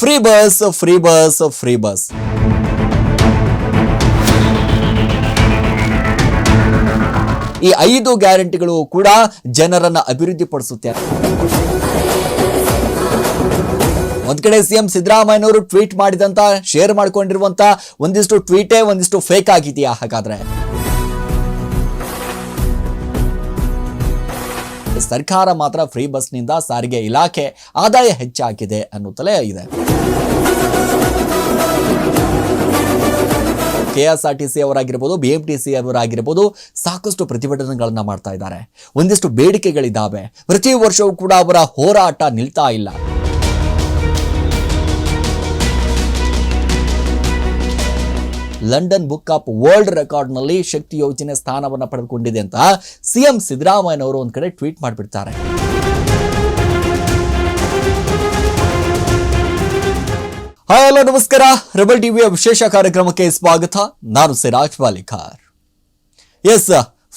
Free bus free bus free bus ಈ ಐದು ಗ್ಯಾರಂಟಿಗಳು ಕೂಡ ಜನರನ್ನ ಅಭಿವೃದ್ಧಿಪಡಿಸುತ್ತೆ. ಒಂದ್ ಕಡೆ ಸಿಎಂ ಸಿದ್ದರಾಮಯ್ಯನವರು ಟ್ವೀಟ್ ಮಾಡಿದಂತ, ಶೇರ್ ಮಾಡ್ಕೊಂಡಿರುವಂತ ಒಂದಿಷ್ಟು ಟ್ವೀಟೇ ಒಂದಿಷ್ಟು ಫೇಕ್ ಆಗಿದೆಯಾ ಹಾಗಾದ್ರೆ? ಸರ್ಕಾರ ಮಾತ್ರ ಫ್ರೀ ಬಸ್ನಿಂದ ಸಾರಿಗೆ ಇಲಾಖೆ ಆದಾಯ ಹೆಚ್ಚಾಗಿದೆ ಅನ್ನುತ್ತಲೇ ಇದೆ. ಕೆಎಸ್ಆರ್ಟಿಸಿ ಅವರಾಗಿರ್ಬೋದು ಬಿ ಎಂ ಟಿ ಸಿ ಅವರಾಗಿರ್ಬೋದು ಸಾಕಷ್ಟು ಪ್ರತಿಭಟನೆಗಳನ್ನ ಮಾಡ್ತಾ ಇದ್ದಾರೆ. ಒಂದಿಷ್ಟು ಬೇಡಿಕೆಗಳಿದ್ದಾವೆ. ಪ್ರತಿ ವರ್ಷವೂ ಕೂಡ ಅವರ ಹೋರಾಟ ನಿಲ್ತಾ ಇಲ್ಲ. ಲಂಡನ್ ಬುಕ್ ಆಫ್ ವರ್ಲ್ಡ್ ರೆಕಾರ್ಡ್ನಲ್ಲಿ ಶಕ್ತಿ ಯೋಜನೆ ಸ್ಥಾನವನ್ನು ಪಡೆದುಕೊಂಡಿದೆ ಅಂತ ಸಿಎಂ ಸಿದ್ದರಾಮಯ್ಯನವರು ಒಂದ್ ಕಡೆ ಟ್ವೀಟ್ ಮಾಡಿಬಿಡ್ತಾರೆ. ಹಾಯ್, ಹಲೋ, ನಮಸ್ಕಾರ. ರೆಬಲ್ ಟಿವಿಯ ವಿಶೇಷ ಕಾರ್ಯಕ್ರಮಕ್ಕೆ ಸ್ವಾಗತ. ನಾನು Siraj Palikar S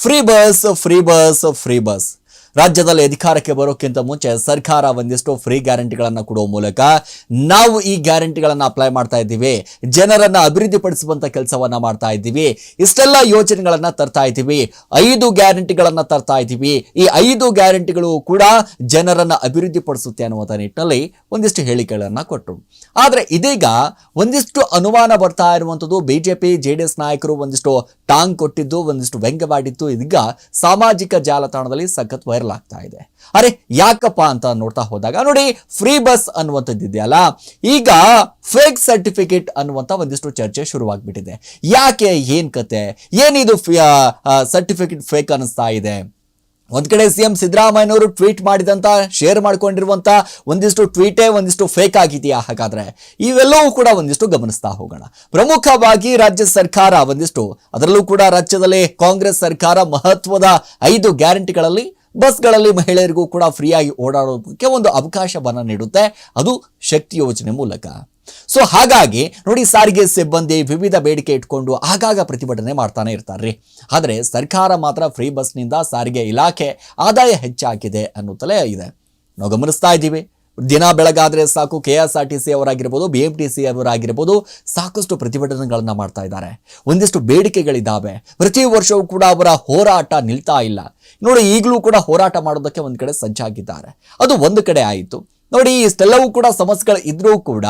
free bus free bus free bus ರಾಜ್ಯದಲ್ಲಿ ಅಧಿಕಾರಕ್ಕೆ ಬರೋಕ್ಕಿಂತ ಮುಂಚೆ ಸರ್ಕಾರ ಒಂದಿಷ್ಟು ಫ್ರೀ ಗ್ಯಾರಂಟಿಗಳನ್ನು ಕೊಡುವ ಮೂಲಕ ನಾವು ಈ ಗ್ಯಾರಂಟಿಗಳನ್ನು ಅಪ್ಲೈ ಮಾಡ್ತಾ ಇದ್ದೀವಿ. ಜನರನ್ನ ಅಭಿವೃದ್ಧಿಪಡಿಸುವಂತ ಕೆಲಸವನ್ನ ಮಾಡ್ತಾ ಇದ್ದೀವಿ. ಇಷ್ಟೆಲ್ಲ ಯೋಜನೆಗಳನ್ನ ತರ್ತಾ ಇದ್ದೀವಿ. ಐದು ಗ್ಯಾರಂಟಿಗಳನ್ನ ತರ್ತಾ ಇದ್ದೀವಿ. ಈ ಐದು ಗ್ಯಾರಂಟಿಗಳು ಕೂಡ ಜನರನ್ನ ಅಭಿವೃದ್ಧಿಪಡಿಸುತ್ತೆ ಅನ್ನುವಂಥ ನಿಟ್ಟಿನಲ್ಲಿ ಒಂದಿಷ್ಟು ಹೇಳಿಕೆಗಳನ್ನ ಕೊಟ್ಟರು. ಆದರೆ ಇದೀಗ ಒಂದಿಷ್ಟು ಅನುಮಾನ ಬರ್ತಾ ಇರುವಂಥದ್ದು ಬಿಜೆಪಿ, ಜೆ ಡಿ ಎಸ್ ನಾಯಕರು ಒಂದಿಷ್ಟು ಟಾಂಗ್ ಕೊಟ್ಟಿದ್ದು, ಒಂದಿಷ್ಟು ವ್ಯಂಗ್ಯವಾಡಿದ್ದು ಇದೀಗ ಸಾಮಾಜಿಕ ಜಾಲತಾಣದಲ್ಲಿ ಸಖತ್ ವೈರಲ್ ಆಗ್ತಾ ಇದೆ. ಅರೆ, ಯಾಕಪ್ಪ ಅಂತ ನೋಡ್ತಾ ಹೋದಾಗ, ನೋಡಿ ಫ್ರೀ ಬಸ್ ಅನ್ನುವಂಥದ್ದು ಇದೆಯಲ್ಲ? ಈಗ ಫೇಕ್ ಸರ್ಟಿಫಿಕೇಟ್ ಅನ್ನುವಂಥ ಒಂದಿಷ್ಟು ಚರ್ಚೆ ಶುರುವಾಗ್ಬಿಟ್ಟಿದೆ. ಯಾಕೆ, ಏನ್ ಕತೆ? ಏನಿದು ಸರ್ಟಿಫಿಕೇಟ್ ಫೇಕ್ ಅನ್ನಿಸ್ತಾ ಇದೆ? ಒಂದ್ ಕಡೆ ಸಿಎಂ ಸಿದ್ದರಾಮಯ್ಯನವರು ಟ್ವೀಟ್ ಮಾಡಿದಂತ ಶೇರ್ ಮಾಡ್ಕೊಂಡಿರುವಂತ ಒಂದಿಷ್ಟು ಟ್ವೀಟೇ ಒಂದಿಷ್ಟು ಫೇಕ್ ಆಗಿದೆಯಾ ಹಾಗಾದ್ರೆ? ಇವೆಲ್ಲವೂ ಕೂಡ ಒಂದಿಷ್ಟು ಗಮನಿಸ್ತಾ ಹೋಗೋಣ. ಪ್ರಮುಖವಾಗಿ ರಾಜ್ಯ ಸರ್ಕಾರ ಒಂದಿಷ್ಟು, ಅದರಲ್ಲೂ ಕೂಡ ರಾಜ್ಯದಲ್ಲಿ ಕಾಂಗ್ರೆಸ್ ಸರ್ಕಾರ ಮಹತ್ವದ ಐದು ಗ್ಯಾರಂಟಿಗಳಲ್ಲಿ ಬಸ್ಗಳಲ್ಲಿ ಮಹಿಳೆಯರಿಗೂ ಕೂಡ ಫ್ರೀಯಾಗಿ ಓಡಾಡೋದಕ್ಕೆ ಒಂದು ಅವಕಾಶವನ್ನು ನೀಡುತ್ತೆ. ಅದು ಶಕ್ತಿ ಯೋಜನೆ ಮೂಲಕ. ಸೊ ಹಾಗಾಗಿ ನೋಡಿ ಸಾರಿಗೆ ಸಿಬ್ಬಂದಿ ವಿವಿಧ ಬೇಡಿಕೆ ಇಟ್ಕೊಂಡು ಆಗಾಗ ಪ್ರತಿಭಟನೆ ಮಾಡ್ತಾನೆ ಇರ್ತಾರ್ರಿ. ಆದರೆ ಸರ್ಕಾರ ಮಾತ್ರ ಫ್ರೀ ಬಸ್ನಿಂದ ಸಾರಿಗೆ ಇಲಾಖೆ ಆದಾಯ ಹೆಚ್ಚಾಗಿದೆ ಅನ್ನುತ್ತಲೇ ಇದೆ. ನಾವು ಗಮನಿಸ್ತಾ ಇದ್ದೀವಿ. ದಿನ ಬೆಳಗಾದರೆ ಸಾಕು K S R T C ಅವರಾಗಿರ್ಬೋದು B M T C ಅವರಾಗಿರ್ಬೋದು ಸಾಕಷ್ಟು ಪ್ರತಿಭಟನೆಗಳನ್ನು ಮಾಡ್ತಾ ಇದ್ದಾರೆ. ಒಂದಿಷ್ಟು ಬೇಡಿಕೆಗಳಿದ್ದಾವೆ ಪ್ರತಿ ವರ್ಷವೂ ಕೂಡ ಅವರ ಹೋರಾಟ ನಿಲ್ತಾ ಇಲ್ಲ. ನೋಡಿ, ಈಗಲೂ ಕೂಡ ಹೋರಾಟ ಮಾಡೋದಕ್ಕೆ ಒಂದು ಕಡೆ ಸಜ್ಜಾಗಿದ್ದಾರೆ. ಅದು ಒಂದು ಕಡೆ ಆಯಿತು. ನೋಡಿ, ಇಷ್ಟೆಲ್ಲವೂ ಕೂಡ ಸಮಸ್ಯೆಗಳು ಇದ್ರೂ ಕೂಡ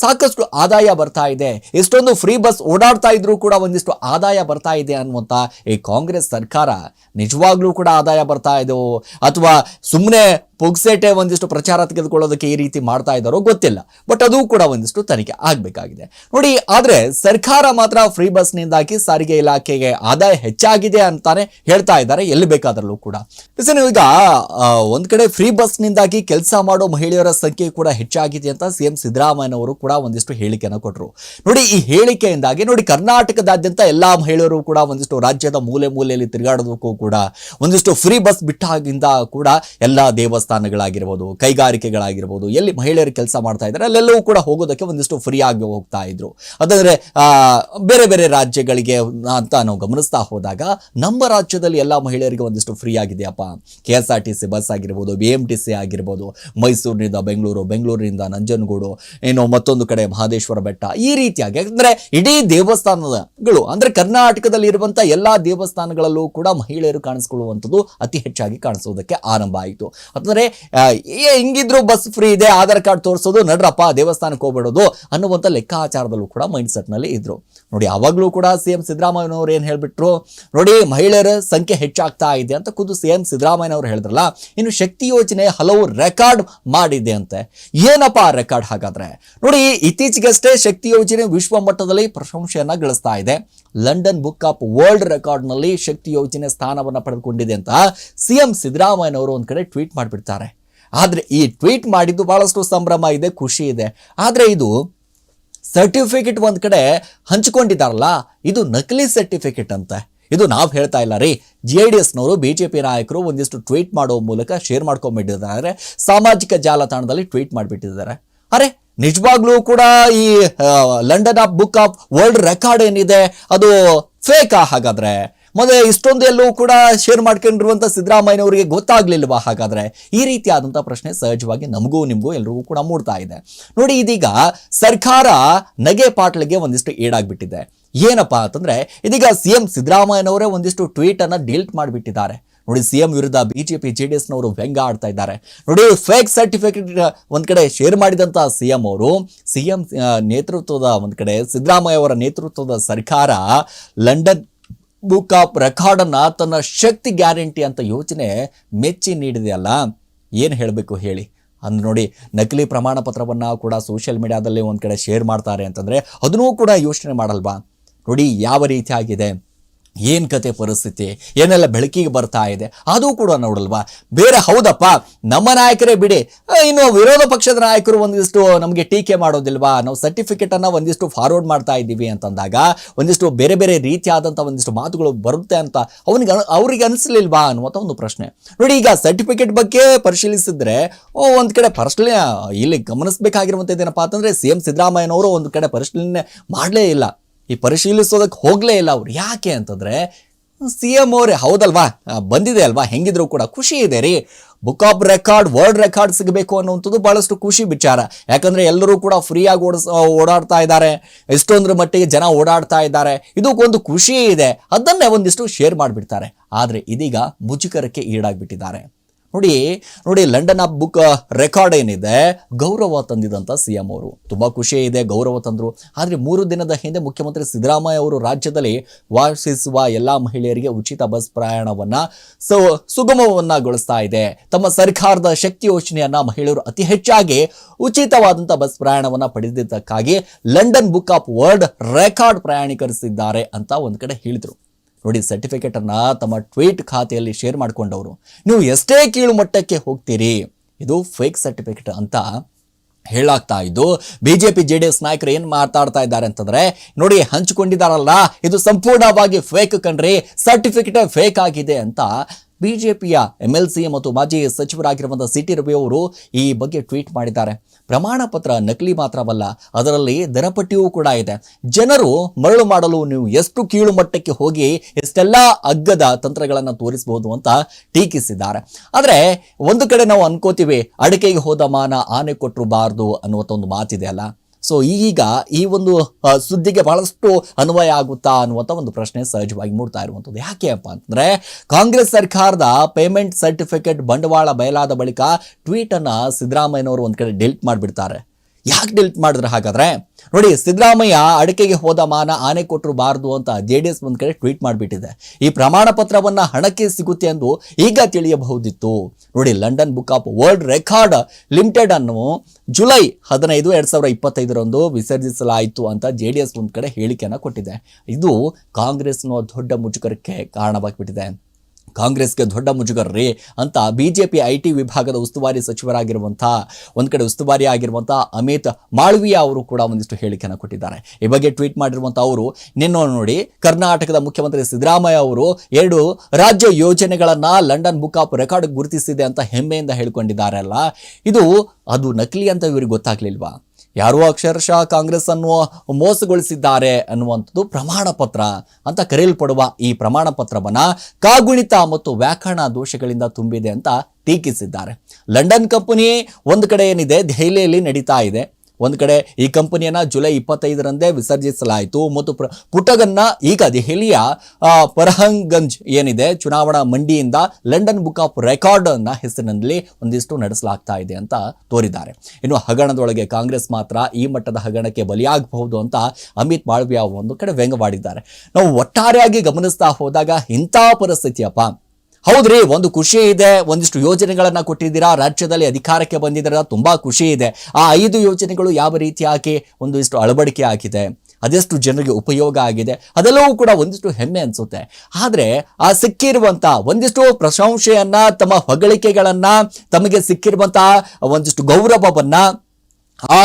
ಸಾಕಷ್ಟು ಆದಾಯ ಬರ್ತಾ ಇದೆ. ಎಷ್ಟೊಂದು ಫ್ರೀ ಬಸ್ ಓಡಾಡ್ತಾ ಇದ್ರೂ ಕೂಡ ಒಂದಿಷ್ಟು ಆದಾಯ ಬರ್ತಾ ಇದೆ ಅನ್ನುವಂಥ ಈ ಕಾಂಗ್ರೆಸ್ ಸರ್ಕಾರ ನಿಜವಾಗ್ಲೂ ಕೂಡ ಆದಾಯ ಬರ್ತಾ ಇದೋ ಅಥವಾ ಸುಮ್ಮನೆ ಪುಗ್ಸೇಟೆ ಒಂದಿಷ್ಟು ಪ್ರಚಾರ ತೆಗೆದುಕೊಳ್ಳೋದಕ್ಕೆ ಈ ರೀತಿ ಮಾಡ್ತಾ ಇದ್ದಾರೋ ಗೊತ್ತಿಲ್ಲ. ಬಟ್ ಅದು ಕೂಡ ಒಂದಿಷ್ಟು ತನಿಖೆ ಆಗಬೇಕಾಗಿದೆ. ನೋಡಿ, ಆದರೆ ಸರ್ಕಾರ ಮಾತ್ರ ಫ್ರೀ ಬಸ್ನಿಂದಾಗಿ ಸಾರಿಗೆ ಇಲಾಖೆಗೆ ಆದಾಯ ಹೆಚ್ಚಾಗಿದೆ ಅಂತಾನೆ ಹೇಳ್ತಾ ಇದ್ದಾರೆ, ಎಲ್ಲಿ ಬೇಕಾದ್ರಲ್ಲೂ ಕೂಡ. ಈಗ ಒಂದ್ ಕಡೆ ಫ್ರೀ ಬಸ್ನಿಂದಾಗಿ ಕೆಲಸ ಮಾಡೋ ಮಹಿಳೆಯರ ಸಂಖ್ಯೆ ಕೂಡ ಹೆಚ್ಚಾಗಿದೆ ಅಂತ ಸಿಎಂ ಸಿದ್ದರಾಮಯ್ಯನವರು ಕೂಡ ಒಂದಿಷ್ಟು ಹೇಳಿಕೆಯನ್ನು ಕೊಟ್ಟರು ನೋಡಿ, ಈ ಹೇಳಿಕೆಯಿಂದಾಗಿ, ನೋಡಿ, ಕರ್ನಾಟಕದಾದ್ಯಂತ ಎಲ್ಲಾ ಮಹಿಳೆಯರು ಕೂಡ ಒಂದಿಷ್ಟು ರಾಜ್ಯದ ಮೂಲೆ ಮೂಲೆಯಲ್ಲಿ ತಿರುಗಾಡೋದಕ್ಕೂ ಕೂಡ, ಒಂದಿಷ್ಟು ಫ್ರೀ ಬಸ್ ಬಿಟ್ಟಾಗಿಂದ ಕೂಡ ಎಲ್ಲಾ ದೇವಸ್ಥಾನಗಳಾಗಿರ್ಬೋದು ಕೈಗಾರಿಕೆಗಳಾಗಿರ್ಬೋದು, ಎಲ್ಲಿ ಮಹಿಳೆಯರು ಕೆಲಸ ಮಾಡ್ತಾ ಇದ್ದಾರೆ, ಅಲ್ಲೆಲ್ಲವೂ ಕೂಡ ಹೋಗೋದಕ್ಕೆ ಒಂದಿಷ್ಟು ಫ್ರೀ ಆಗಿ ಹೋಗ್ತಾ ಇದ್ರು. ಅದಾದರೆ ಬೇರೆ ಬೇರೆ ರಾಜ್ಯಗಳಿಗೆ ಅಂತ ನಾವು ಗಮನಿಸ್ತಾ ಹೋದಾಗ, ನಮ್ಮ ರಾಜ್ಯದಲ್ಲಿ ಎಲ್ಲ ಮಹಿಳೆಯರಿಗೆ ಒಂದಿಷ್ಟು free ಆಗಿದೆಯಪ್ಪ K S R T C bus ಆಗಿರ್ಬೋದು, ಬಿ ಎಂ ಟಿ ಸಿ ಆಗಿರ್ಬೋದು, ಮೈಸೂರಿನಿಂದ ಬೆಂಗಳೂರು, ಬೆಂಗಳೂರಿನಿಂದ ನಂಜನಗೂಡು ಏನು ಮತ್ತೊಂದು ಕಡೆ ಮಹದೇಶ್ವರ ಬೆಟ್ಟ, ಈ ರೀತಿಯಾಗಿ. ಯಾಕಂದರೆ ಇಡೀ ದೇವಸ್ಥಾನಗಳು, ಅಂದರೆ ಕರ್ನಾಟಕದಲ್ಲಿ ಇರುವಂಥ ಎಲ್ಲ ದೇವಸ್ಥಾನಗಳಲ್ಲೂ ಕೂಡ ಮಹಿಳೆಯರು ಕಾಣಿಸ್ಕೊಳ್ಳುವಂಥದ್ದು ಅತಿ ಹೆಚ್ಚಾಗಿ ಕಾಣಿಸೋದಕ್ಕೆ ಆರಂಭ ಆಯಿತು. ಅಂದ್ರೆ ಆ, ಹೆಂಗಿದ್ರು ಬಸ್ ಫ್ರೀ ಇದೆ ಆಧಾರ್ ಕಾರ್ಡ್ ತೋರಿಸೋದು ನಡ್ರಪ್ಪ ದೇವಸ್ಥಾನಕ್ಕೆ ಹೋಗ್ಬಿಡೋದು ಅನ್ನುವಂಥ ಲೆಕ್ಕಾಚಾರದಲ್ಲೂ ಕೂಡ ಮೈಂಡ್ನಲ್ಲಿ ಇದ್ರು. ನೋಡಿ, ಅವಾಗಲೂ ಕೂಡ ಸಿ ಎಂ ಸಿದ್ದರಾಮಯ್ಯನವರು ಏನು ಹೇಳಿಬಿಟ್ರು, ನೋಡಿ, ಮಹಿಳೆಯರ ಸಂಖ್ಯೆ ಹೆಚ್ಚಾಗ್ತಾ ಇದೆ ಅಂತ ಖುದ್ದು ಸಿ ಎಂ ಸಿದ್ದರಾಮಯ್ಯನವರು ಹೇಳಿದ್ರಲ್ಲ, ಇನ್ನು ಶಕ್ತಿ ಯೋಜನೆ ಹಲವು ರೆಕಾರ್ಡ್ ಮಾಡಿದೆ ಅಂತೆ. ಏನಪ್ಪ ಆ ರೆಕಾರ್ಡ್ ಹಾಗಾದ್ರೆ? ನೋಡಿ, ಇತ್ತೀಚೆಗಷ್ಟೇ ಶಕ್ತಿ ಯೋಜನೆ ವಿಶ್ವ ಮಟ್ಟದಲ್ಲಿ ಪ್ರಶಂಸೆಯನ್ನು ಗಳಿಸ್ತಾ ಇದೆ. ಲಂಡನ್ ಬುಕ್ ಆಫ್ ವರ್ಲ್ಡ್ ರೆಕಾರ್ಡ್ನಲ್ಲಿ ಶಕ್ತಿ ಯೋಜನೆ ಸ್ಥಾನವನ್ನು ಪಡೆದುಕೊಂಡಿದೆ ಅಂತ ಸಿ ಎಂ ಸಿದ್ದರಾಮಯ್ಯನವರು ಒಂದು ಕಡೆ ಟ್ವೀಟ್ ಮಾಡಿಬಿಡ್ತಾರೆ. ಆದರೆ ಈ ಟ್ವೀಟ್ ಮಾಡಿದ್ದು ಬಹಳಷ್ಟು ಸಂಭ್ರಮ ಇದೆ, ಖುಷಿ ಇದೆ. ಆದರೆ ಇದು ಸರ್ಟಿಫಿಕೇಟ್ ಒಂದು ಕಡೆ ಹಂಚಿಕೊಂಡಿದ್ದಾರಲ್ಲ, ಇದು ನಕಲಿ ಸರ್ಟಿಫಿಕೇಟ್ ಅಂತೆ. ಇದು ನಾವು ಹೇಳ್ತಾ ಇಲ್ಲ ರೀ. ಜೆ ಡಿ ಎಸ್ನವರು ಬಿ ಜೆ ಪಿ ನಾಯಕರು ಒಂದಿಷ್ಟು ಟ್ವೀಟ್ ಮಾಡುವ ಮೂಲಕ ಶೇರ್ ಮಾಡ್ಕೊಂಡ್ಬಿಟ್ಟಿದ್ದಾರೆ ಸಾಮಾಜಿಕ ಜಾಲತಾಣದಲ್ಲಿ ಟ್ವೀಟ್ ಮಾಡಿಬಿಟ್ಟಿದ್ದಾರೆ. ಅರೆ, ನಿಜವಾಗ್ಲೂ ಕೂಡ ಈ London of book of world record ಏನಿದೆ? ಅದು ಫೇಕಾ ಹಾಗಾದ್ರೆ? ಮತ್ತೆ ಇಷ್ಟೊಂದು ಎಲ್ಲೂ ಕೂಡ ಶೇರ್ ಮಾಡ್ಕೊಂಡಿರುವಂತ ಸಿದ್ದರಾಮಯ್ಯನವರಿಗೆ ಗೊತ್ತಾಗ್ಲಿಲ್ವಾ? ಹಾಗಾದ್ರೆ ಈ ರೀತಿಯಾದಂತ ಪ್ರಶ್ನೆ ಸಹಜವಾಗಿ ನಮಗೂ ನಿಮಗೂ ಎಲ್ರಿಗೂ ಕೂಡ ಮೂಡ್ತಾ ಇದೆ. ನೋಡಿ, ಇದೀಗ ಸರ್ಕಾರ ನಗೆ ಪಾಟ್ಲಿಗೆ ಒಂದಿಷ್ಟು ಈಡಾಗ್ಬಿಟ್ಟಿದೆ. ಏನಪ್ಪಾ ಅಂತಂದ್ರೆ, ಇದೀಗ ಸಿಎಂ ಸಿದ್ದರಾಮಯ್ಯನವರೇ ಒಂದಿಷ್ಟು ಟ್ವೀಟ್ ಅನ್ನ ಡಿಲೀಟ್ ಮಾಡಿಬಿಟ್ಟಿದ್ದಾರೆ. ನೋಡಿ, ಸಿಎಂ ವಿರುದ್ಧ ಬಿಜೆಪಿ ಜೆ ಡಿ ಎಸ್ನವರು ವ್ಯಂಗ ಆಡ್ತಾ ಇದ್ದಾರೆ ನೋಡಿ ಫೇಕ್ ಸರ್ಟಿಫಿಕೇಟ್ ಒಂದು ಕಡೆ ಶೇರ್ ಮಾಡಿದಂತ ಸಿಎಂ ಅವರು, ಸಿಎಂ ನೇತೃತ್ವದ ಒಂದು ಕಡೆ ಸಿದ್ದರಾಮಯ್ಯ ಅವರ ನೇತೃತ್ವದ ಸರ್ಕಾರ ಲಂಡನ್ ಬುಕ್ ಆಫ್ ರೆಕಾರ್ಡನ್ನು ತನ್ನ ಶಕ್ತಿ ಗ್ಯಾರಂಟಿ ಅಂತ ಯೋಚನೆ ಮೆಚ್ಚಿ ನೀಡಿದೆಯಲ್ಲ ಏನು ಹೇಳಬೇಕು ಹೇಳಿ? ಅಂದ್ರೆ ನೋಡಿ, ನಕಲಿ ಪ್ರಮಾಣ ಪತ್ರವನ್ನ ಕೂಡ ಸೋಷಿಯಲ್ ಮೀಡಿಯಾದಲ್ಲಿ ಒಂದು ಕಡೆ ಶೇರ್ ಮಾಡ್ತಾರೆ ಅಂತಂದ್ರೆ ಅದನ್ನೂ ಕೂಡ ಯೋಚನೆ ಮಾಡಲ್ವಾ? ನೋಡಿ, ಯಾವ ರೀತಿ ಆಗಿದೆ? ಏನ್ ಕತೆ ಪರಿಸ್ಥಿತಿ, ಏನೆಲ್ಲ ಬೆಳಕಿಗೆ ಬರ್ತಾ ಇದೆ, ಅದು ಕೂಡ ನೋಡಲ್ವಾ? ಬೇರೆ ಹೌದಪ್ಪ, ನಮ್ಮ ನಾಯಕರೇ ಬಿಡಿ. ಇನ್ನು ವಿರೋಧ ಪಕ್ಷದ ನಾಯಕರು ಒಂದಿಷ್ಟು ನಮಗೆ ಟೀಕೆ ಮಾಡೋದಿಲ್ವಾ? ನಾವು ಸರ್ಟಿಫಿಕೇಟನ್ನು ಒಂದಿಷ್ಟು ಫಾರ್ವರ್ಡ್ ಮಾಡ್ತಾ ಇದ್ದೀವಿ ಅಂತಂದಾಗ, ಒಂದಿಷ್ಟು ಬೇರೆ ಬೇರೆ ರೀತಿಯಾದಂಥ ಒಂದಿಷ್ಟು ಮಾತುಗಳು ಬರುತ್ತೆ ಅಂತ ಅವನಿಗೆ ಅವ್ರಿಗೆ ಅನಿಸ್ಲಿಲ್ವಾ ಅನ್ನುವಂಥ ಒಂದು ಪ್ರಶ್ನೆ. ನೋಡಿ, ಈಗ ಸರ್ಟಿಫಿಕೇಟ್ ಬಗ್ಗೆ ಪರಿಶೀಲಿಸಿದ್ರೆ ಒಂದು ಕಡೆ ಪರಿಶೀಲನೆ, ಇಲ್ಲಿ ಗಮನಿಸಬೇಕಾಗಿರುವಂಥದ್ದು ಏನಪ್ಪಾ ಅಂತಂದ್ರೆ, ಸಿ ಎಂ ಸಿದ್ದರಾಮಯ್ಯನವರು ಒಂದು ಕಡೆ ಪರಿಶೀಲನೆ ಮಾಡಲೇ ಇಲ್ಲ. ಈ ಪರಿಶೀಲಿಸೋದಕ್ಕೆ ಹೋಗಲೇ ಇಲ್ಲ ಅವ್ರು. ಯಾಕೆ ಅಂತಂದ್ರೆ ಸಿ ಎಂ ಅವರೇ, ಹೌದಲ್ವಾ? ಬಂದಿದೆ ಅಲ್ವಾ? ಹೆಂಗಿದ್ರು ಕೂಡ ಖುಷಿ ಇದೆ ರೀ. Book of record world record ಸಿಗಬೇಕು ಅನ್ನುವಂಥದ್ದು ಬಹಳಷ್ಟು ಖುಷಿ ವಿಚಾರ. ಯಾಕಂದ್ರೆ ಎಲ್ಲರೂ ಕೂಡ ಫ್ರೀಯಾಗಿ ಓಡಿಸ್ ಓಡಾಡ್ತಾ ಇದ್ದಾರೆ. ಎಷ್ಟೊಂದ್ರ ಮಟ್ಟಿಗೆ ಜನ ಓಡಾಡ್ತಾ ಇದ್ದಾರೆ. ಇದಕ್ಕೊಂದು ಖುಷಿ ಇದೆ. ಅದನ್ನೇ ಒಂದಿಷ್ಟು ಶೇರ್ ಮಾಡಿಬಿಡ್ತಾರೆ. ಆದರೆ ಇದೀಗ ಮುಜುಗರಕ್ಕೆ ಈಡಾಗ್ಬಿಟ್ಟಿದ್ದಾರೆ. ನೋಡಿ ನೋಡಿ ಲಂಡನ್ ಆಫ್ ಬುಕ್ ರೆಕಾರ್ಡ್ ಏನಿದೆ? ಗೌರವ ತಂದಿದಂತ ಸಿ ಎಂ ಅವರು. ತುಂಬಾ ಖುಷಿ ಇದೆ ಗೌರವ ತಂದ್ರು. ಆದ್ರೆ ಮೂರು ದಿನದ ಹಿಂದೆ ಮುಖ್ಯಮಂತ್ರಿ ಸಿದ್ದರಾಮಯ್ಯ ಅವರು ರಾಜ್ಯದಲ್ಲಿ ವಾಸಿಸುವ ಎಲ್ಲಾ ಮಹಿಳೆಯರಿಗೆ ಉಚಿತ ಬಸ್ ಪ್ರಯಾಣವನ್ನ ಸೊ ಸುಗಮವನ್ನಗೊಳಿಸ್ತಾ ಇದೆ. ತಮ್ಮ ಸರ್ಕಾರದ ಶಕ್ತಿ ಯೋಜನೆಯನ್ನ ಮಹಿಳೆಯರು ಅತಿ ಹೆಚ್ಚಾಗಿ ಉಚಿತವಾದಂತ ಬಸ್ ಪ್ರಯಾಣವನ್ನ ಪಡೆದಿದ್ದಕ್ಕಾಗಿ London book of world record ಪ್ರಯಾಣಿಕರಿಸಿದ್ದಾರೆ ಅಂತ ಒಂದ್ ಕಡೆ ಹೇಳಿದ್ರು. ನೋಡಿ ಸರ್ಟಿಫಿಕೇಟ್ ಅನ್ನ ತಮ್ಮ ಟ್ವೀಟ್ ಖಾತೆಯಲ್ಲಿ ಶೇರ್ ಮಾಡಿಕೊಂಡವರು. ನೀವು ಎಷ್ಟೇ ಕೀಳು ಮಟ್ಟಕ್ಕೆ ಹೋಗ್ತೀರಿ, ಇದು ಫೇಕ್ ಸರ್ಟಿಫಿಕೇಟ್ ಅಂತ ಹೇಳಾಗ್ತಾ ಇದ್ದು ಬಿಜೆಪಿ ಜೆ ಡಿ ಎಸ್ ನಾಯಕರು ಏನು ಮಾತಾಡ್ತಾ ಇದ್ದಾರೆ ಅಂತಂದ್ರೆ, ನೋಡಿ, ಹಂಚಿಕೊಂಡಿದ್ದಾರಲ್ಲ, ಇದು ಸಂಪೂರ್ಣವಾಗಿ ಫೇಕ್ ಕಣ್ರಿ ಸರ್ಟಿಫಿಕೇಟ್ ಫೇಕ್ ಆಗಿದೆ ಅಂತ ಬಿಜೆಪಿಯ ಎಂಎಲ್ಸಿ ಮತ್ತು ಮಾಜಿ ಸಚಿವರಾಗಿರುವಂತಹ ಸಿ ಟಿ ರವಿ ಅವರು ಈ ಬಗ್ಗೆ ಟ್ವೀಟ್ ಮಾಡಿದ್ದಾರೆ. ಪ್ರಮಾಣ ಪತ್ರ ನಕಲಿ ಮಾತ್ರವಲ್ಲ, ಅದರಲ್ಲಿ ದರಪಟ್ಟಿಯೂ ಕೂಡ ಇದೆ. ಜನರು ಮರಳು ಮಾಡಲು ನೀವು ಎಷ್ಟು ಕೀಳು ಮಟ್ಟಕ್ಕೆ ಹೋಗಿ ಎಷ್ಟೆಲ್ಲ ಅಗ್ಗದ ತಂತ್ರಗಳನ್ನು ತೋರಿಸಬಹುದು ಅಂತ ಟೀಕಿಸಿದ್ದಾರೆ. ಆದರೆ ಒಂದು ಕಡೆ ನಾವು ಅನ್ಕೋತೀವಿ, ಅಡಿಕೆಗೆ ಹೋದ ಮಾನ ಆನೆ ಕೊಟ್ಟರು ಬಾರದು ಅನ್ನುವಂಥ ಒಂದು ಮಾತಿದೆ ಅಲ್ಲ. ಸೊ ಈಗ ಈ ಒಂದು ಸುದ್ದಿಗೆ ಬಹಳಷ್ಟು ಅನ್ವಯ ಆಗುತ್ತಾ ಅನ್ನುವಂಥ ಒಂದು ಪ್ರಶ್ನೆ ಸಹಜವಾಗಿ ಮೂಡ್ತಾ ಇರುವಂಥದ್ದು ಯಾಕೆ ಅಪ್ಪ ಅಂತಂದ್ರೆ, ಕಾಂಗ್ರೆಸ್ ಸರ್ಕಾರದ ಪೇಮೆಂಟ್ ಸರ್ಟಿಫಿಕೇಟ್ ಬಂಡವಾಳ ಬಯಲಾದ ಬಳಿಕ ಟ್ವೀಟನ್ನು ಸಿದ್ದರಾಮಯ್ಯನವರು ಒಂದು ಕಡೆ ಡಿಲೀಟ್ ಮಾಡಿಬಿಡ್ತಾರೆ. ಯಾಕೆ ಡಿಲೀಟ್ ಮಾಡಿದ್ರೆ ಹಾಗಾದ್ರೆ? ನೋಡಿ, ಸಿದ್ದರಾಮಯ್ಯ ಅಡಕೆಗೆ ಹೋದ ಮಾನ ಆನೆ ಕೊಟ್ಟರು ಬಾರದು ಅಂತ ಜೆ ಡಿ ಎಸ್ ಒಂದು ಕಡೆ ಟ್ವೀಟ್ ಮಾಡಿಬಿಟ್ಟಿದೆ. ಈ ಪ್ರಮಾಣ ಪತ್ರವನ್ನ ಹಣಕ್ಕೆ ಸಿಗುತ್ತೆ ಎಂದು ಈಗ ತಿಳಿಯಬಹುದಿತ್ತು. ನೋಡಿ London book of world record limited ಅನ್ನು ಜುಲೈ ಹದಿನೈದು, ಎರಡು ಸಾವಿರ ಇಪ್ಪತ್ತೈದರಂದು ವಿಸರ್ಜಿಸಲಾಯಿತು ಅಂತ ಜೆ ಡಿ ಎಸ್ ಒಂದು ಕಡೆ ಹೇಳಿಕೆಯನ್ನ ಕೊಟ್ಟಿದೆ. ಇದು ಕಾಂಗ್ರೆಸ್ನ ದೊಡ್ಡ ಮುಜುಗರಕ್ಕೆ ಕಾರಣವಾಗಿಬಿಟ್ಟಿದೆ. ಕಾಂಗ್ರೆಸ್ಗೆ ದೊಡ್ಡ ಮುಜುಗರ್ರಿ ಅಂತ ಬಿಜೆಪಿ ಐ ಟಿ ವಿಭಾಗದ ಉಸ್ತುವಾರಿ ಸಚಿವರಾಗಿರುವಂಥ, ಒಂದು ಕಡೆ ಉಸ್ತುವಾರಿ ಆಗಿರುವಂಥ ಅಮಿತ್ ಮಾಳ್ವಿಯಾ ಅವರು ಕೂಡ ಒಂದಿಷ್ಟು ಹೇಳಿಕೆಯನ್ನು ಕೊಟ್ಟಿದ್ದಾರೆ. ಈ ಬಗ್ಗೆ ಟ್ವೀಟ್ ಮಾಡಿರುವಂಥ ಅವರು, ನಿನ್ನ ನೋಡಿ, ಕರ್ನಾಟಕದ ಮುಖ್ಯಮಂತ್ರಿ ಸಿದ್ದರಾಮಯ್ಯ ಅವರು ಎರಡು ರಾಜ್ಯ ಯೋಜನೆಗಳನ್ನ ಲಂಡನ್ ಬುಕ್ ಆಫ್ ರೆಕಾರ್ಡ್ ಗುರುತಿಸಿದೆ ಅಂತ ಹೆಮ್ಮೆಯಿಂದ ಹೇಳಿಕೊಂಡಿದ್ದಾರೆ ಅಲ್ಲ ಇದು, ಅದು ನಕಲಿ ಅಂತ ಇವ್ರಿಗೆ ಗೊತ್ತಾಗ್ಲಿಲ್ವಾ? ಯಾರೋ ಅಕ್ಷರಶಃ ಕಾಂಗ್ರೆಸ್ ಅನ್ನು ಮೋಸಗೊಳಿಸಿದ್ದಾರೆ ಅನ್ನುವಂಥದ್ದು ಪ್ರಮಾಣ ಪತ್ರ ಅಂತ ಕರೆಯಲ್ಪಡುವ ಈ ಪ್ರಮಾಣ ಪತ್ರವನ್ನ ಕಾಗುಣಿತ ಮತ್ತು ವ್ಯಾಕರಣ ದೋಷಗಳಿಂದ ತುಂಬಿದೆ ಅಂತ ಟೀಕಿಸಿದ್ದಾರೆ. ಲಂಡನ್ ಕಂಪನಿ ಒಂದು ಕಡೆ ಏನಿದೆ, ದೆಹಲಿಯಲ್ಲಿ ನಡೀತಾ ಇದೆ. ಒಂದು ಕಡೆ ಈ ಕಂಪನಿಯನ್ನು ಜುಲೈ ಇಪ್ಪತ್ತೈದರಂದೇ ವಿಸರ್ಜಿಸಲಾಯಿತು. ಮತ್ತು ಪುಟಗನ್ನ ಈಗ ದೆಹಲಿಯ ಪರಹಂಗಂಜ್ ಏನಿದೆ, ಚುನಾವಣಾ ಮಂಡಿಯಿಂದ ಲಂಡನ್ ಬುಕ್ ಆಫ್ ರೆಕಾರ್ಡ್ ಅನ್ನ ಹೆಸರಿನಲ್ಲಿ ಒಂದಿಷ್ಟು ನಡೆಸಲಾಗ್ತಾ ಇದೆ ಅಂತ ತೋರಿದ್ದಾರೆ. ಇನ್ನು ಹಗರಣದೊಳಗೆ ಕಾಂಗ್ರೆಸ್ ಮಾತ್ರ ಈ ಮಟ್ಟದ ಹಗರಣಕ್ಕೆ ಬಲಿಯಾಗಬಹುದು ಅಂತ ಅಮಿತ್ ಮಾಳ್ವಿಯಾ ಒಂದು ಕಡೆ ವ್ಯಂಗ್ಯವಾಡಿದ್ದಾರೆ. ನಾವು ಒಟ್ಟಾರೆಯಾಗಿ ಗಮನಿಸ್ತಾ ಹೋದಾಗ ಇಂಥ ಪರಿಸ್ಥಿತಿಯಪ್ಪ. ಹೌದ್ರಿ, ಒಂದು ಖುಷಿ ಇದೆ, ಒಂದಿಷ್ಟು ಯೋಜನೆಗಳನ್ನ ಕೊಟ್ಟಿದ್ದೀರಾ, ರಾಜ್ಯದಲ್ಲಿ ಅಧಿಕಾರಕ್ಕೆ ಬಂದಿದ್ದೀರಾ, ತುಂಬಾ ಖುಷಿ ಇದೆ. ಆ ಐದು ಯೋಜನೆಗಳು ಯಾವ ರೀತಿಯಾಗಿ ಒಂದಿಷ್ಟು ಅಳವಡಿಕೆ ಆಗಿದೆ, ಅದೆಷ್ಟು ಜನರಿಗೆ ಉಪಯೋಗ ಆಗಿದೆ, ಅದೆಲ್ಲವೂ ಕೂಡ ಒಂದಿಷ್ಟು ಹೆಮ್ಮೆ ಅನ್ಸುತ್ತೆ. ಆದ್ರೆ, ಆ ಸಿಕ್ಕಿರುವಂತ ಒಂದಿಷ್ಟು ಪ್ರಶಂಸೆಯನ್ನ, ತಮ್ಮ ಹೊಗಳಿಕೆಗಳನ್ನ, ತಮಗೆ ಸಿಕ್ಕಿರುವಂತ ಒಂದಿಷ್ಟು ಗೌರವವನ್ನ ಆ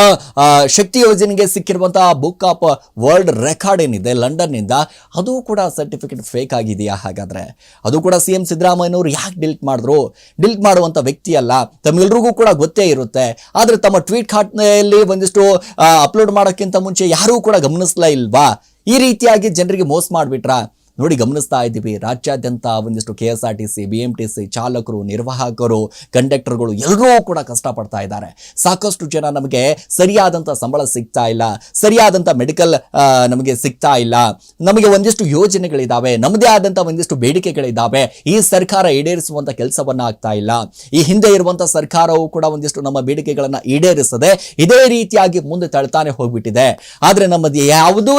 ಶಕ್ತಿ ಯೋಜನೆಗೆ ಸಿಕ್ಕಿರುವಂತಹ ಬುಕ್ ಆಫ್ ವರ್ಲ್ಡ್ ರೆಕಾರ್ಡ್ ಏನಿದೆ ಲಂಡನ್ನಿಂದ, ಅದು ಕೂಡ ಸರ್ಟಿಫಿಕೇಟ್ ಫೇಕ್ ಆಗಿದೆಯಾ? ಹಾಗಾದ್ರೆ ಅದು ಕೂಡ ಸಿ ಎಂ ಸಿದ್ದರಾಮಯ್ಯನವರು ಯಾಕೆ ಡಿಲೀಟ್ ಮಾಡಿದ್ರು? ಡಿಲೀಟ್ ಮಾಡುವಂಥ ವ್ಯಕ್ತಿ ಅಲ್ಲ ತಮ್ಮೆಲ್ರಿಗೂ ಕೂಡ ಗೊತ್ತೇ ಇರುತ್ತೆ. ಆದರೆ ತಮ್ಮ ಟ್ವೀಟ್ ಖಾತೆಯಲ್ಲಿ ಒಂದಿಷ್ಟು ಅಪ್ಲೋಡ್ ಮಾಡೋಕ್ಕಿಂತ ಮುಂಚೆ ಯಾರೂ ಕೂಡ ಗಮನಿಸ್ಲೇ ಇಲ್ವಾ? ಈ ರೀತಿಯಾಗಿ ಜನರಿಗೆ ಮೋಸ ಮಾಡಿಬಿಟ್ರಾ? ನೋಡಿ ಗಮನಿಸ್ತಾ ಇದ್ದೀವಿ. ರಾಜ್ಯಾದ್ಯಂತ ಒಂದಿಷ್ಟು K S R T C B M T C ಚಾಲಕರು, ನಿರ್ವಾಹಕರು ಕಂಡಕ್ಟರ್ಗಳು ಎಲ್ಲರೂ ಕೂಡ ಕಷ್ಟಪಡ್ತಾ ಇದ್ದಾರೆ. ಸಾಕಷ್ಟು ಜನ ನಮಗೆ ಸರಿಯಾದಂಥ ಸಂಬಳ ಸಿಗ್ತಾ ಇಲ್ಲ. ಸರಿಯಾದಂಥ ಮೆಡಿಕಲ್ ನಮಗೆ ಸಿಗ್ತಾ ಇಲ್ಲ. ನಮಗೆ ಒಂದಿಷ್ಟು ಯೋಜನೆಗಳಿದ್ದಾವೆ ನಮ್ಮದೇ ಆದಂಥ ಒಂದಿಷ್ಟು ಬೇಡಿಕೆಗಳಿದ್ದಾವೆ ಈ ಸರ್ಕಾರ ಈಡೇರಿಸುವಂಥ ಕೆಲಸವನ್ನ ಆಗ್ತಾ ಇಲ್ಲ. ಈ ಹಿಂದೆ ಇರುವಂಥ ಸರ್ಕಾರವು ಕೂಡ ಒಂದಿಷ್ಟು ನಮ್ಮ ಬೇಡಿಕೆಗಳನ್ನು ಈಡೇರಿಸದೆ ಇದೇ ರೀತಿಯಾಗಿ ಮುಂದೆ ತಳ್ತಾನೆ ಹೋಗ್ಬಿಟ್ಟಿದೆ. ಆದರೆ ನಮ್ಮದು ಯಾವುದೂ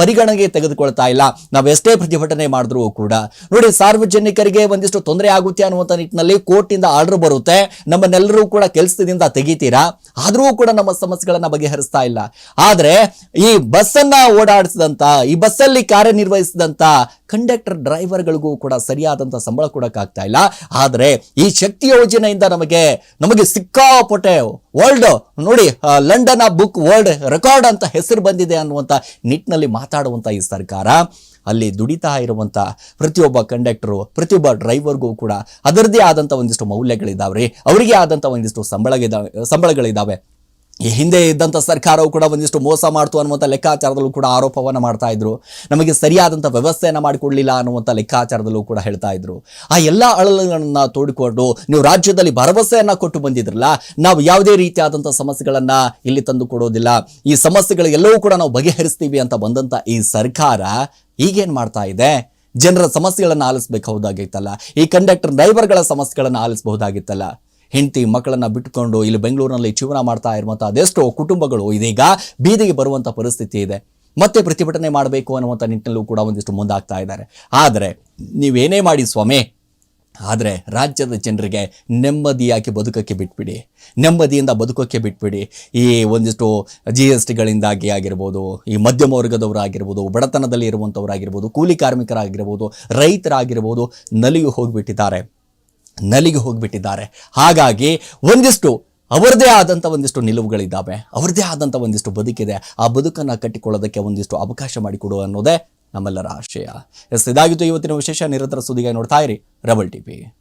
ಪರಿಗಣನೆಗೆ ತೆಗೆದುಕೊಳ್ತಾ ಇಲ್ಲ. ನಾವು ಎಷ್ಟೇ ಪ್ರತಿಭಟನೆ ಮಾಡಿದ್ರೂ ಕೂಡ. ನೋಡಿ, ಸಾರ್ವಜನಿಕರಿಗೆ ಒಂದಿಷ್ಟು ತೊಂದರೆ ಆಗುತ್ತೆ ಅನ್ನುವಂಥ ನಿಟ್ಟಿನಲ್ಲಿ ಕೋರ್ಟಿಂದ ಆರ್ಡರ್ ಬರುತ್ತೆ. ನಮ್ಮನ್ನೆಲ್ಲರೂ ಕೂಡ ಕೆಲಸದಿಂದ ತೆಗಿತೀರಾ? ಆದರೂ ಕೂಡ ನಮ್ಮ ಸಮಸ್ಯೆಗಳನ್ನ ಬಗೆಹರಿಸ್ತಾ ಇಲ್ಲ. ಆದರೆ ಈ ಬಸ್ಸನ್ನ ಓಡಾಡಿಸಿದಂತ, ಈ ಬಸ್ಸಲ್ಲಿ ಕಾರ್ಯನಿರ್ವಹಿಸಿದಂತ ಕಂಡಕ್ಟರ್ ಡ್ರೈವರ್ಗಳಿಗೂ ಕೂಡ ಸರಿಯಾದಂಥ ಸಂಬಳ ಕೊಡೋಕ್ಕಾಗ್ತಾ ಇಲ್ಲ. ಆದರೆ ಈ ಶಕ್ತಿ ಯೋಜನೆಯಿಂದ ನಮಗೆ ನಮಗೆ ಸಿಕ್ಕಾಪಟ್ಟೆ ವರ್ಲ್ಡ್ ನೋಡಿ ಆ, ಲಂಡನ್ ಬುಕ್ ವರ್ಲ್ಡ್ ರೆಕಾರ್ಡ್ ಅಂತ ಹೆಸರು ಬಂದಿದೆ ಅನ್ನುವಂಥ ನಿಟ್ಟಿನಲ್ಲಿ ಮಾತಾಡುವಂಥ ಈ ಸರ್ಕಾರ. ಅಲ್ಲಿ ದುಡಿತಾ ಇರುವಂಥ ಪ್ರತಿಯೊಬ್ಬ ಕಂಡಕ್ಟರು ಪ್ರತಿಯೊಬ್ಬ ಡ್ರೈವರ್ಗೂ ಕೂಡ ಅದರದೇ ಆದಂಥ ಒಂದಿಷ್ಟು ಮೌಲ್ಯಗಳಿದ್ದಾವೆ ರೀ ಅವರಿಗೆ ಆದಂಥ ಒಂದಿಷ್ಟು ಸಂಬಳಗಿದ ಸಂಬಳಗಳಿದ್ದಾವೆ ಈ ಹಿಂದೆ ಇದ್ದಂಥ ಸರ್ಕಾರವು ಕೂಡ ಒಂದಿಷ್ಟು ಮೋಸ ಮಾಡ್ತು ಅನ್ನುವಂಥ ಲೆಕ್ಕಾಚಾರದಲ್ಲೂ ಕೂಡ ಆರೋಪವನ್ನು ಮಾಡ್ತಾ ಇದ್ರು. ನಮಗೆ ಸರಿಯಾದಂಥ ವ್ಯವಸ್ಥೆಯನ್ನು ಮಾಡಿಕೊಡ್ಲಿಲ್ಲ ಅನ್ನುವಂಥ ಲೆಕ್ಕಾಚಾರದಲ್ಲೂ ಕೂಡ ಹೇಳ್ತಾ ಇದ್ರು. ಆ ಎಲ್ಲ ಅಳಲುಗಳನ್ನು ತೋಡಿಕೊಂಡು ನೀವು ರಾಜ್ಯದಲ್ಲಿ ಭರವಸೆಯನ್ನು ಕೊಟ್ಟು ಬಂದಿದ್ರಲ್ಲ, ನಾವು ಯಾವುದೇ ರೀತಿಯಾದಂಥ ಸಮಸ್ಯೆಗಳನ್ನ ಇಲ್ಲಿ ತಂದು ಕೊಡೋದಿಲ್ಲ. ಈ ಸಮಸ್ಯೆಗಳಿಗೆಲ್ಲವೂ ಕೂಡ ನಾವು ಬಗೆಹರಿಸ್ತೀವಿ ಅಂತ ಬಂದಂಥ ಈ ಸರ್ಕಾರ ಈಗೇನು ಮಾಡ್ತಾ ಇದೆ? ಜನರ ಸಮಸ್ಯೆಗಳನ್ನು ಆಲಿಸಬೇಕಾಗಿತ್ತಲ್ಲ ಈ ಕಂಡಕ್ಟರ್ ಡ್ರೈವರ್ಗಳ ಸಮಸ್ಯೆಗಳನ್ನು ಆಲಿಸಬಹುದಾಗಿತ್ತಲ್ಲ? ಹೆಂಡತಿ ಮಕ್ಕಳನ್ನ ಬಿಟ್ಟುಕೊಂಡು ಇಲ್ಲಿ ಬೆಂಗಳೂರಿನಲ್ಲಿ ಜೀವನ ಮಾಡ್ತಾ ಇರುವಂಥ ಅದೆಷ್ಟೋ ಕುಟುಂಬಗಳು ಇದೀಗ ಬೀದಿಗೆ ಬರುವಂಥ ಪರಿಸ್ಥಿತಿ ಇದೆ. ಮತ್ತೆ ಪ್ರತಿಭಟನೆ ಮಾಡಬೇಕು ಅನ್ನುವಂಥ ನಿಟ್ಟಿನಲ್ಲೂ ಕೂಡ ಒಂದಿಷ್ಟು ಮುಂದಾಗ್ತಾ ಇದ್ದಾರೆ. ಆದರೆ ನೀವೇನೇ ಮಾಡಿ ಸ್ವಾಮಿ, ಆದರೆ ರಾಜ್ಯದ ಜನರಿಗೆ ನೆಮ್ಮದಿಯಾಗಿ ಬದುಕೋಕ್ಕೆ ಬಿಟ್ಬಿಡಿ. ನೆಮ್ಮದಿಯಿಂದ ಬದುಕೋಕ್ಕೆ ಬಿಟ್ಬಿಡಿ. ಈ ಒಂದಿಷ್ಟು ಜಿ ಎಸ್ ಟಿಗಳಿಂದಾಗಿ ಆಗಿರ್ಬೋದು, ಈ ಮಧ್ಯಮ ವರ್ಗದವರಾಗಿರ್ಬೋದು, ಬಡತನದಲ್ಲಿ ಇರುವಂಥವರಾಗಿರ್ಬೋದು ಕೂಲಿ ಕಾರ್ಮಿಕರಾಗಿರ್ಬೋದು, ರೈತರಾಗಿರ್ಬೋದು, ನಲಿಯು ಹೋಗಿಬಿಟ್ಟಿದ್ದಾರೆ. ನಲಿಗೆ ಹೋಗಿಬಿಟ್ಟಿದ್ದಾರೆ. ಹಾಗಾಗಿ ಒಂದಿಷ್ಟು ಅವರದೇ ಆದಂಥ ಒಂದಿಷ್ಟು ನಿಲುವುಗಳಿದ್ದಾವೆ. ಅವರದೇ ಆದಂಥ ಒಂದಿಷ್ಟು ಬದುಕಿದೆ. ಆ ಬದುಕನ್ನು ಕಟ್ಟಿಕೊಳ್ಳೋದಕ್ಕೆ ಒಂದಿಷ್ಟು ಅವಕಾಶ ಮಾಡಿಕೊಡು ಅನ್ನೋದೇ ನಮ್ಮೆಲ್ಲರ ಆಶಯ. ಎಸ್, ಇದಾಗಿತ್ತು ಇವತ್ತಿನ ವಿಶೇಷ ನಿರಂತರ ಸುದ್ದಿಗೆ ನೋಡ್ತಾ ಇರಿ. ರಬಲ್ ಟಿವಿ.